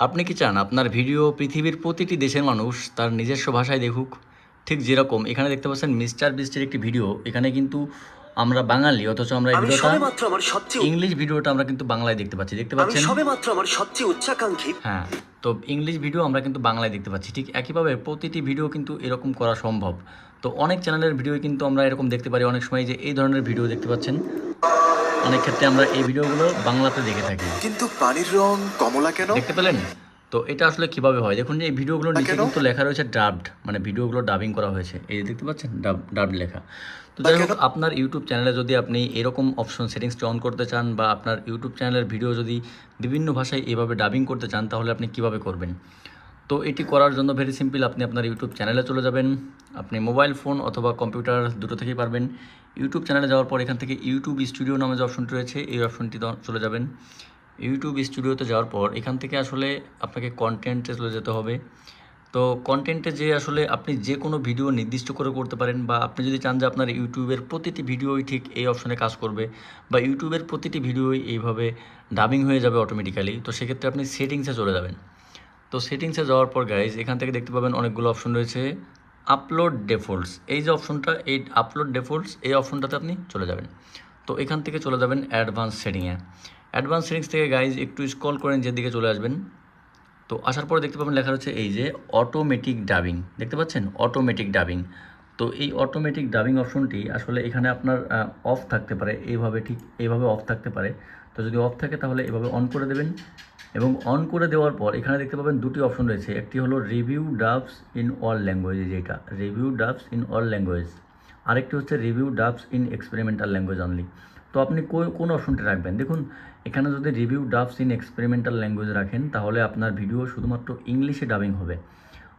আপনি কি চান আপনার ভিডিও পৃথিবীর প্রতিটি দেশের মানুষ তার নিজস্ব ভাষায় দেখুক? ঠিক যেরকম এখানে দেখতে পাচ্ছেন মিস্টার বিস্টের একটি ভিডিও। এখানে কিন্তু আমরা বাঙালি অথচ আমরা এই ভিডিওটা সবচেয়ে ইংলিশ ভিডিওটা আমরা কিন্তু বাংলায় দেখতে পাচ্ছি। দেখতে পাচ্ছেন? সবেমাত্র আমার সবচেয়ে উচ্চাকাঙ্ক্ষী। হ্যাঁ তো ইংলিশ ভিডিও আমরা কিন্তু বাংলায় দেখতে পাচ্ছি। ঠিক একইভাবে প্রতিটি ভিডিও কিন্তু এরকম করা সম্ভব। তো অনেক চ্যানেলের ভিডিও কিন্তু আমরা এরকম দেখতে পারি। অনেক সময় যে এই ধরনের ভিডিও দেখতে পাচ্ছেন। অনেক ক্ষেত্রে আমরা এই ভিডিওগুলো বাংলাতে দেখে থাকি। কিন্তু পানির রং কমলা কেন? দেখতে পেলেন? তো এটা আসলে কীভাবে হয়? দেখুন যে এই ভিডিওগুলোর নিচে কিন্তু লেখা রয়েছে ডাবড মানে ভিডিওগুলো ডাবিং করা হয়েছে। এই যে দেখতে পাচ্ছেন ডাব ডাবড লেখা। তো যাই হোক আপনার ইউটিউব চ্যানেলে যদি আপনি এরকম অপশন সেটিংসটি অন করতে চান বা আপনার ইউটিউব চ্যানেলের ভিডিও যদি বিভিন্ন ভাষায় এভাবে ডাবিং করতে চান তাহলে আপনি কীভাবে করবেন? তো এটি করার জন্য ভেরি সিম্পল আপনি আপনার ইউটিউব চ্যানেলে চলে যাবেন। আপনি মোবাইল ফোন অথবা কম্পিউটার দুটো থেকেই পারবেন। ইউটিউব চ্যানেলে যাওয়ার পর এখান থেকে ইউটিউব স্টুডিও নামে যে অপশনটি রয়েছে, এই অপশনটিতে চলে যাবেন। ইউটিউব স্টুডিওতে যাওয়ার পর এখান থেকে আসলে আপনাকে কন্টেন্টে চলে যেতে হবে। তো কন্টেন্টে যে আসলে আপনি যে কোনো ভিডিও নির্দিষ্ট করে করতে পারেন বা আপনি যদি চান যে আপনার ইউটিউবের প্রতিটি ভিডিওই ঠিক এই অপশনে কাজ করবে বা ইউটিউবের প্রতিটি ভিডিওই এইভাবে ডাবিং হয়ে যাবে অটোমেটিক্যালি তো সেক্ষেত্রে আপনি সেটিংসে চলে যাবেন। তো সেটিংসে যাওয়ার পর গাইজ এখান থেকে দেখতে পাবেন অনেকগুলো অপশন রয়েছে। আপলোড ডেফল্টস এই যে অপশনটা এই আপলোড ডেফল্টস এই অপশনটাতে আপনি চলে যাবেন। তো এখান থেকে চলে যাবেন অ্যাডভান্স সেটিংয়ে অ্যাডভান্স সেটিংস থেকে গাইজ একটু স্ক্রল করেন যেদিকে চলে আসবেন। তো আসার পরে দেখতে পাবেন লেখা রয়েছে এই যে অটোমেটিক ডাবিং দেখতে পাচ্ছেন? অটোমেটিক ডাবিং তো এই অটোমেটিক ডাবিং অপশনটি আসলে এখানে আপনার অফ থাকতে পারে, এইভাবে ঠিক এইভাবে অফ থাকতে পারে। তো যদি অফ থাকে, তাহলে এভাবে অন করে দেবেন। এবং অন করে দেওয়ার পর এখানে দেখতে পাবেন দুটি অপশন রয়েছে। একটি হলো review dubs in all language যেটা review dubs in all language আরেকটি হচ্ছে review dubs in experimental language only তো আপনি কোন অপশনটি রাখবেন? দেখুন, এখানে যদি review dubs in experimental language রাখেন, তাহলে আপনার ভিডিও শুধুমাত্র ইংলিশে ডাবিং হবে।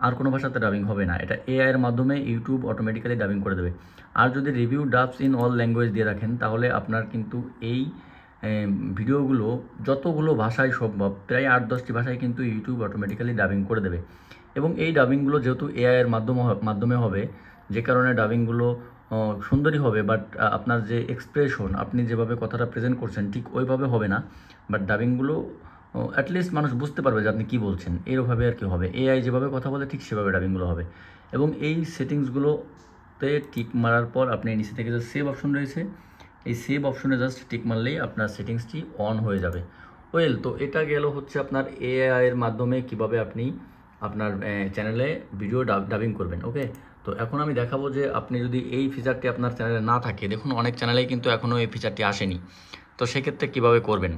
আর কোনো ভাষাতে ডাবিং হবে না। এটা এআই এর মাধ্যমে ইউটিউব অটোমেটিক্যালি ডাবিং করে দেবে। আর যদি review dubs in all language দিয়ে রাখেন, তাহলে আপনার কিন্তু এই ভিডিওগুলো যতগুলো ভাষায় সম্ভব, প্রায় আট দশটি ভাষায় কিন্তু ইউটিউব অটোমেটিক্যালি ডাবিং করে দেবে। এবং এই ডাবিংগুলো যেহেতু এআইয়ের মাধ্যমে মাধ্যমে হবে, যে কারণে ডাবিংগুলো সুন্দরই হবে বাট আপনার যে এক্সপ্রেশন আপনি যেভাবে কথাটা প্রেজেন্ট করছেন, ঠিক ওইভাবে হবে না। বাট ডাবিংগুলো অ্যাটলিস্ট মানুষ বুঝতে পারবে যে আপনি কী বলছেন। এরভাবে আর কি হবে। এআই যেভাবে কথা বলে, ঠিক সেভাবে ডাবিংগুলো হবে। এবং এই সেটিংসগুলোতে টিক মারার পর আপনি নিচে থেকে যে সেভ অপশন রয়েছে এই সেভ অপশনে জাস্ট টিক মারলেই আপনার সেটিংসটি অন হয়ে যাবে। ওয়েল তো এটা গেল হচ্ছে আপনার এআইয়ের মাধ্যমে কীভাবে আপনি আপনার চ্যানেলে ভিডিও ডাবিং করবেন ওকে তো এখন আমি দেখাবো যে আপনি যদি এই ফিচারটি আপনার চ্যানেলে না থাকে, দেখুন অনেক চ্যানেলেই কিন্তু এখনও এই ফিচারটি আসেনি। তো সেক্ষেত্রে কীভাবে করবেন?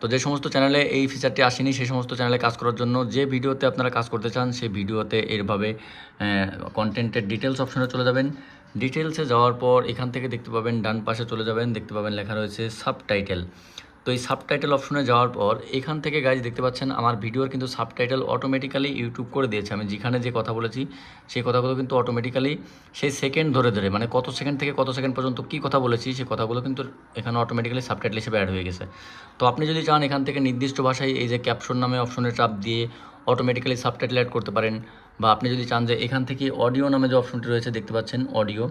তো যে সমস্ত চ্যানেলে এই ফিচারটি আসেনি, সেই সমস্ত চ্যানেলে কাজ করার জন্য যে ভিডিওতে আপনারা কাজ করতে চান, সেই ভিডিওতে এরভাবে কন্টেন্টের ডিটেলস অপশনে চলে যাবেন। ডিটেলসে যাওয়ার পর এখান থেকে দেখতে পাবেন ডান পাশে চলে যাবেন, দেখতে পাবেন লেখা রয়েছে সাবটাইটেল তো এই সাবটাইটেল অপশনে যাওয়ার পর এখান থেকে গাইজ দেখতে পাচ্ছেন আমার ভিডিওর কিন্তু সাবটাইটেল অটোমেটিক্যালি ইউটিউব করে দিয়েছে। আমি যেখানে যে কথা বলেছি, সেই কথাগুলো কিন্তু অটোমেটিক্যালি সেই সেকেন্ড ধরে ধরে মানে কত সেকেন্ড থেকে কত সেকেন্ড পর্যন্ত কী কথা বলেছি, সেই কথাগুলো কিন্তু এখানে অটোমেটিক্যালি সাবটাইটেল হিসেবে অ্যাড হয়ে গেছে। তো আপনি যদি চান এখান থেকে নির্দিষ্ট ভাষায় এই যে ক্যাপশন নামে অপশনের চাপ দিয়ে অটোমেটিক্যালি সাবটাইটেল অ্যাড করতে পারেন বা আপনি যদি চান যে এখান থেকে অডিও নামে যে অপশনটি রয়েছে দেখতে পাচ্ছেন অডিও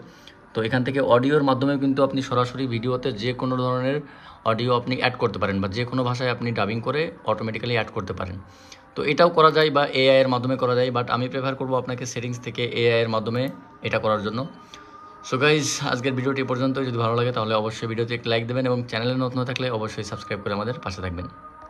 তো এখান থেকে অডিওর মাধ্যমে কিন্তু আপনি সরাসরি ভিডিওতে যে কোনো ধরনের অডিও আপনি অ্যাড করতে পারেন বা যে কোনো ভাষায় আপনি ডাবিং করে অটোমেটিক্যালি অ্যাড করতে পারেন। তো এটাও করা যায় বা এআই এর মাধ্যমে করা যায় বাট আমি প্রেফার করব আপনাকে সেটিংস থেকে এআই এর মাধ্যমে এটা করার জন্য। সো গাইজ আজকের ভিডিওটি পর্যন্ত যদি ভালো লাগে তাহলে অবশ্যই ভিডিওতে লাইক দেবেন এবং চ্যানেলে নতুন থাকলে অবশ্যই সাবস্ক্রাইব করে আমাদের পাশে থাকবেন।